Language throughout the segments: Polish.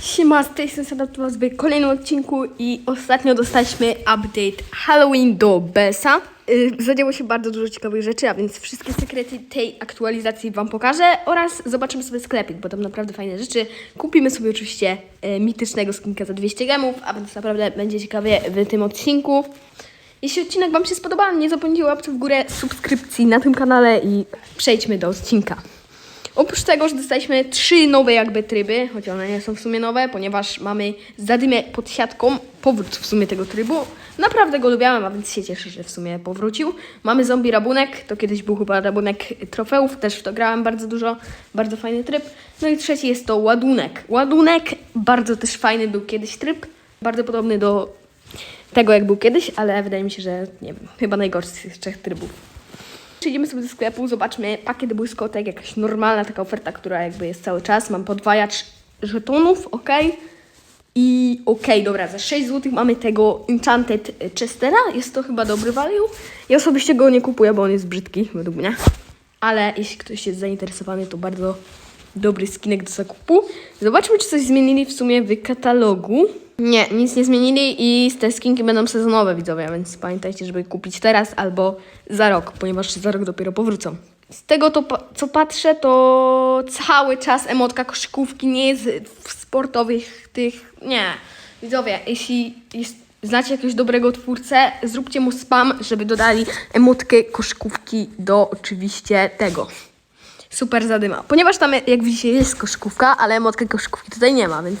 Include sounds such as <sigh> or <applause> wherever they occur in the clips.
Siema, z tej strony Sadatu was w kolejnym odcinku i ostatnio dostaliśmy update Halloween do Besa. Yy, zadziało się bardzo dużo ciekawych rzeczy, a więc wszystkie sekrety tej aktualizacji wam pokażę oraz zobaczymy sobie sklepik, bo tam naprawdę fajne rzeczy. Kupimy sobie oczywiście yy, mitycznego skinka za 200 gemów, a więc naprawdę będzie ciekawie w tym odcinku. Jeśli odcinek wam się spodoba, nie zapomnijcie łapce w górę, subskrypcji na tym kanale i przejdźmy do odcinka. Oprócz tego, że dostaliśmy trzy nowe jakby tryby, choć one nie są w sumie nowe, ponieważ mamy zadymę pod siatką, powrót w sumie tego trybu. Naprawdę go lubiałem, a więc się cieszę, że w sumie powrócił. Mamy zombie rabunek, to kiedyś był chyba rabunek trofeów, też w to grałem bardzo dużo, bardzo fajny tryb. No i trzeci jest to ładunek. Ładunek, bardzo też fajny był kiedyś tryb, bardzo podobny do tego jak był kiedyś, ale wydaje mi się, że nie wiem, chyba najgorszy z trzech trybów. Przejdziemy sobie do sklepu, zobaczmy pakiet błyskotek, jakaś normalna taka oferta, która jakby jest cały czas. Mam podwajacz żetonów, ok. I ok, dobra, za 6 zł mamy tego Enchanted Chestera. Jest to chyba dobry value. Ja osobiście go nie kupuję, bo on jest brzydki, według mnie. Ale jeśli ktoś jest zainteresowany, to bardzo dobry skinek do zakupu. Zobaczmy, czy coś zmienili w sumie w katalogu. Nie, nic nie zmienili i te skinki będą sezonowe, widzowie, więc pamiętajcie, żeby kupić teraz albo za rok, ponieważ za rok dopiero powrócą. Z tego, to, co patrzę, to cały czas emotka koszykówki nie jest w sportowych tych... Nie. Widzowie, jeśli jest, znacie jakiegoś dobrego twórcę, zróbcie mu spam, żeby dodali emotkę koszykówki do oczywiście tego. Super zadyma. Ponieważ tam, jak widzicie, jest koszykówka, ale emotkę koszykówki tutaj nie ma, więc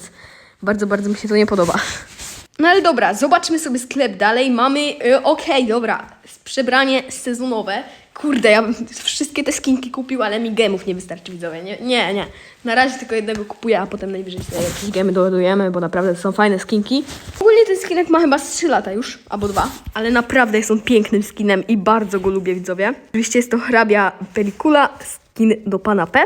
bardzo, bardzo mi się to nie podoba. No ale dobra, zobaczmy sobie sklep dalej. Mamy, y, okej, dobra, s- przebranie sezonowe. Kurde, ja bym wszystkie te skinki kupił, ale mi gemów nie wystarczy, widzowie. Nie, nie, nie. Na razie tylko jednego kupuję, a potem najwyżej sobie jakieś gemy doładujemy, bo naprawdę są fajne skinki. Ogólnie ten skinek ma chyba z 3 lata już, albo dwa, ale naprawdę jest on pięknym skinem i bardzo go lubię, widzowie. Oczywiście jest to hrabia pelikula, skin do pana P.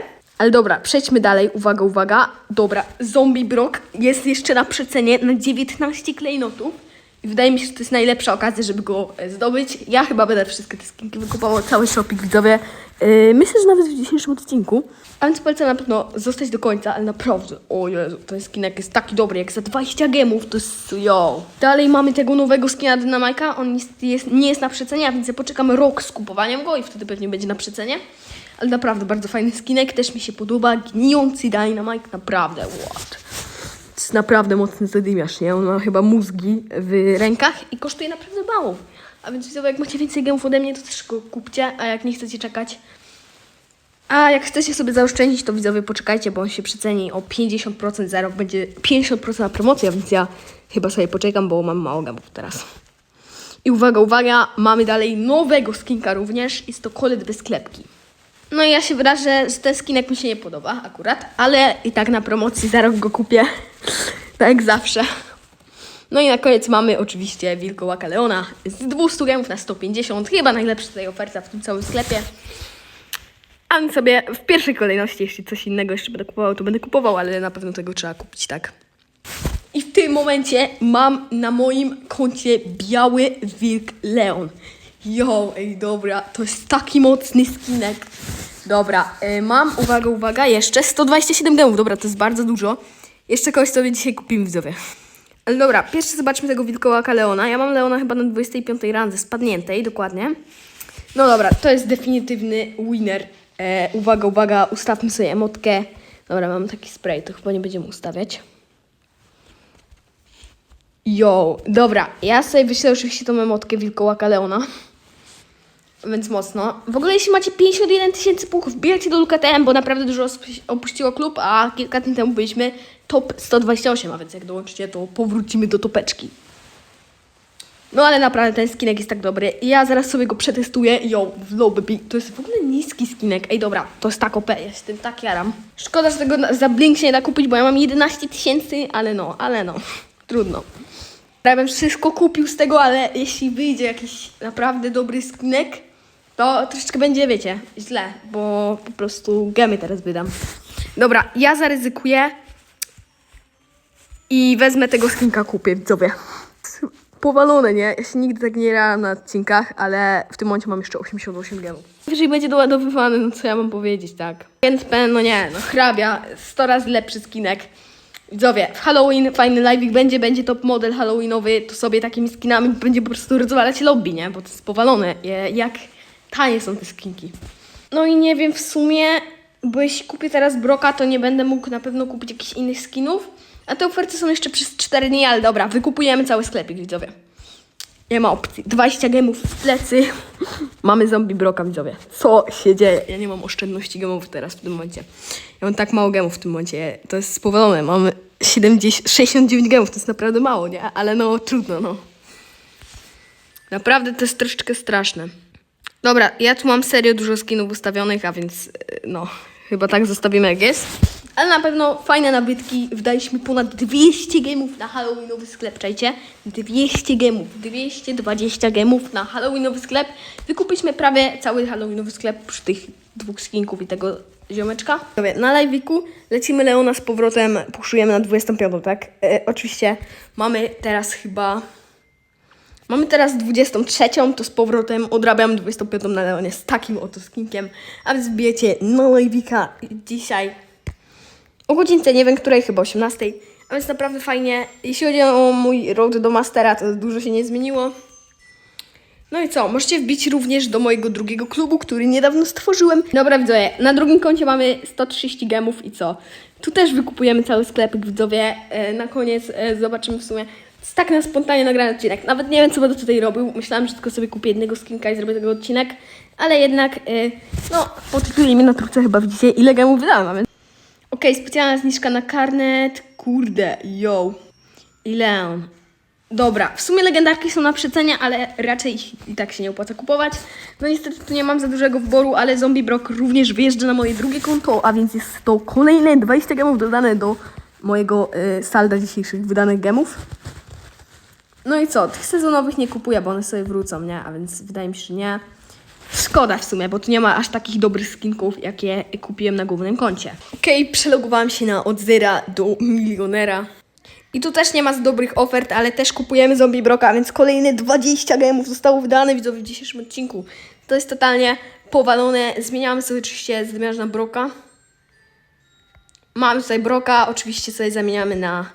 Ale dobra, przejdźmy dalej. Uwaga, uwaga. Dobra, zombie brok jest jeszcze na przecenie na 19 klejnotów. I wydaje mi się, że to jest najlepsza okazja, żeby go e, zdobyć. Ja chyba będę wszystkie te skinki wykupował, cały shopping widzowie. Yy, myślę, że nawet w dzisiejszym odcinku. A więc polecam na pewno zostać do końca, ale naprawdę, o Jezu, ten skinek jest taki dobry, jak za 20 gemów, to jest yo. Dalej mamy tego nowego skina Dynamajka, on jest, jest, nie jest na przecenie, a więc ja poczekam rok z kupowaniem go i wtedy pewnie będzie na przecenie. Ale naprawdę bardzo fajny skinek, też mi się podoba, gnijący Dynamite, naprawdę, what. Jest naprawdę mocny zadymiarz, nie? On ma chyba mózgi w rękach i kosztuje naprawdę mało. A więc widzowie, jak macie więcej gemów ode mnie, to też go kupcie, a jak nie chcecie czekać, a jak chcecie sobie zaoszczędzić, to widzowie poczekajcie, bo on się przeceni o 50% za rok. Będzie 50% na promocja, więc ja chyba sobie poczekam, bo mam mało gemów teraz. I uwaga, uwaga, mamy dalej nowego skinka również. Jest to kolet bez klepki. No i ja się wyrażę, że ten skinek mi się nie podoba akurat, ale i tak na promocji za rok go kupię. <laughs> tak jak zawsze. No i na koniec mamy oczywiście wilkołaka Leona z 200 gemów na 150. Chyba najlepsza tutaj oferta w tym całym sklepie. A więc sobie w pierwszej kolejności, jeśli coś innego jeszcze będę kupował, to będę kupował, ale na pewno tego trzeba kupić, tak. I w tym momencie mam na moim koncie biały wilk Leon. Jo, ej, dobra, to jest taki mocny skinek. Dobra, y, mam, uwaga, uwaga, jeszcze 127 gemów, dobra, to jest bardzo dużo. Jeszcze kogoś sobie dzisiaj kupimy, widzowie. Dobra, pierwszy zobaczmy tego wilkołaka Leona. Ja mam Leona chyba na 25 randze, spadniętej, dokładnie. No dobra, to jest definitywny winner. E, uwaga, uwaga, ustawmy sobie emotkę. Dobra, mam taki spray, to chyba nie będziemy ustawiać. Yo, dobra, ja sobie wyślę oczywiście tą emotkę wilkołaka Leona. Więc mocno. W ogóle jeśli macie 51 tysięcy puchów, wbijajcie do LukaTM, bo naprawdę dużo osób opuściło klub, a kilka dni temu byliśmy top 128, a więc jak dołączycie, to powrócimy do topeczki. No ale naprawdę ten skinek jest tak dobry. Ja zaraz sobie go przetestuję. Yo, low baby. To jest w ogóle niski skinek. Ej, dobra, to jest tak OP, ja się tym tak jaram. Szkoda, że tego za blink się nie da kupić, bo ja mam 11 tysięcy, ale no, ale no, <laughs> trudno. Bym wszystko kupił z tego, ale jeśli wyjdzie jakiś naprawdę dobry skinek, to troszeczkę będzie, wiecie, źle, bo po prostu gemy teraz wydam. Dobra, ja zaryzykuję i wezmę tego skinka, kupię, widzowie. Powalone, nie? Ja się nigdy tak nie rałem na odcinkach, ale w tym momencie mam jeszcze 88 gemów. Jeżeli będzie doładowywany, no co ja mam powiedzieć, tak? Więc no nie, no hrabia, 100 razy lepszy skinek. Widzowie, w Halloween fajny live'ik będzie, będzie top model halloweenowy, to sobie takimi skinami będzie po prostu rozwalać lobby, nie? Bo to jest powalone, jak tanie są te skinki. No i nie wiem w sumie, bo jeśli kupię teraz Broka, to nie będę mógł na pewno kupić jakichś innych skinów, a te oferty są jeszcze przez 4 dni, ale dobra, wykupujemy cały sklepik, widzowie. Nie ma opcji. 20 gemów w plecy. <laughs> Mamy zombie broka, widzowie. Co się dzieje? Ja nie mam oszczędności gemów teraz w tym momencie. Ja mam tak mało gemów w tym momencie. To jest spowolone. Mamy 70, 69 gemów. To jest naprawdę mało, nie? Ale no, trudno, no. Naprawdę to jest troszeczkę straszne. Dobra, ja tu mam serio dużo skinów ustawionych, a więc y, no, chyba tak zostawimy jak jest. Ale na pewno fajne nabytki. Wydaliśmy ponad 200 gemów na Halloweenowy sklep, czajcie? 200 gemów, 220 gemów na Halloweenowy sklep. Wykupiliśmy prawie cały Halloweenowy sklep przy tych dwóch skinków i tego ziomeczka. Dobra, na live'iku lecimy Leona z powrotem, puszujemy na 25, tak? E, oczywiście mamy teraz chyba... Mamy teraz 23, to z powrotem odrabiam 25 na Leonie z takim oto skinkiem. A więc wbijecie na live'ika dzisiaj o godzince, nie wiem której, chyba 18. A więc naprawdę fajnie. Jeśli chodzi o mój road do Mastera, to dużo się nie zmieniło. No i co? Możecie wbić również do mojego drugiego klubu, który niedawno stworzyłem. Dobra, widzowie, na drugim koncie mamy 130 gemów i co? Tu też wykupujemy cały sklepik, widzowie. E, na koniec e, zobaczymy w sumie. Jest tak na spontanie nagrany odcinek. Nawet nie wiem, co będę tutaj robił. Myślałam, że tylko sobie kupię jednego skinka i zrobię tego odcinek. Ale jednak, e, no, po tytule mnie na trójce chyba widzicie, ile gemów wydałam. Okej, specjalna zniżka na karnet. Kurde, yo. I Leon. Dobra, w sumie legendarki są na przecenie, ale raczej ich i tak się nie opłaca kupować. No niestety tu nie mam za dużego wyboru, ale Zombie Brock również wyjeżdża na moje drugie konto, a więc jest to kolejne 20 gemów dodane do mojego y, salda dzisiejszych wydanych gemów. No i co? Tych sezonowych nie kupuję, bo one sobie wrócą, nie? A więc wydaje mi się, że nie. Szkoda w sumie, bo tu nie ma aż takich dobrych skinków, jakie kupiłem na głównym koncie. Okej, przelogowałam się na od zera do milionera. I tu też nie ma z dobrych ofert, ale też kupujemy zombie broka, więc kolejne 20 gemów zostało wydane widzowie w dzisiejszym odcinku. To jest totalnie powalone. Zmieniamy sobie oczywiście zamiast na broka. Mamy tutaj broka, oczywiście sobie zamieniamy na...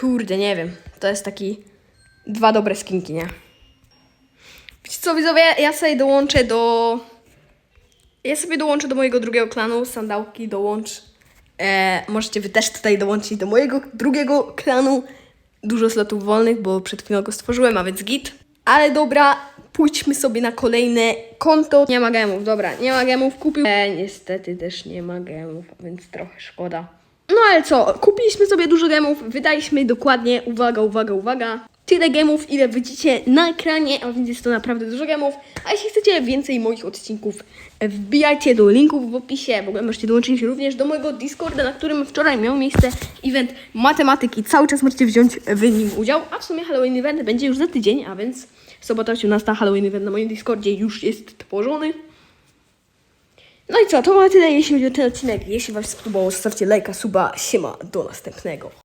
Kurde, nie wiem. To jest taki... Dwa dobre skinki, nie? Wiecie co, widzowie, ja sobie dołączę do... Ja sobie dołączę do mojego drugiego klanu, sandałki dołącz. E, możecie wy też tutaj dołączyć do mojego drugiego klanu. Dużo slotów wolnych, bo przed chwilą go stworzyłem, a więc git. Ale dobra, pójdźmy sobie na kolejne konto. Nie ma gemów, dobra, nie ma gemów, kupił. E, niestety też nie ma gemów, więc trochę szkoda. No ale co, kupiliśmy sobie dużo gemów, wydaliśmy dokładnie, uwaga, uwaga, uwaga, tyle gemów, ile widzicie na ekranie, a więc jest to naprawdę dużo gemów. A jeśli chcecie więcej moich odcinków, e, wbijajcie do linków w opisie. W ogóle możecie dołączyć również do mojego Discorda, na którym wczoraj miał miejsce event matematyki. Cały czas możecie wziąć w nim udział, a w sumie Halloween event będzie już za tydzień, a więc sobota 18 Halloween event na moim Discordzie już jest tworzony. No i co, to ma tyle, jeśli chodzi o ten odcinek. Jeśli Wam się spodobało, zostawcie lajka, suba, siema, do następnego.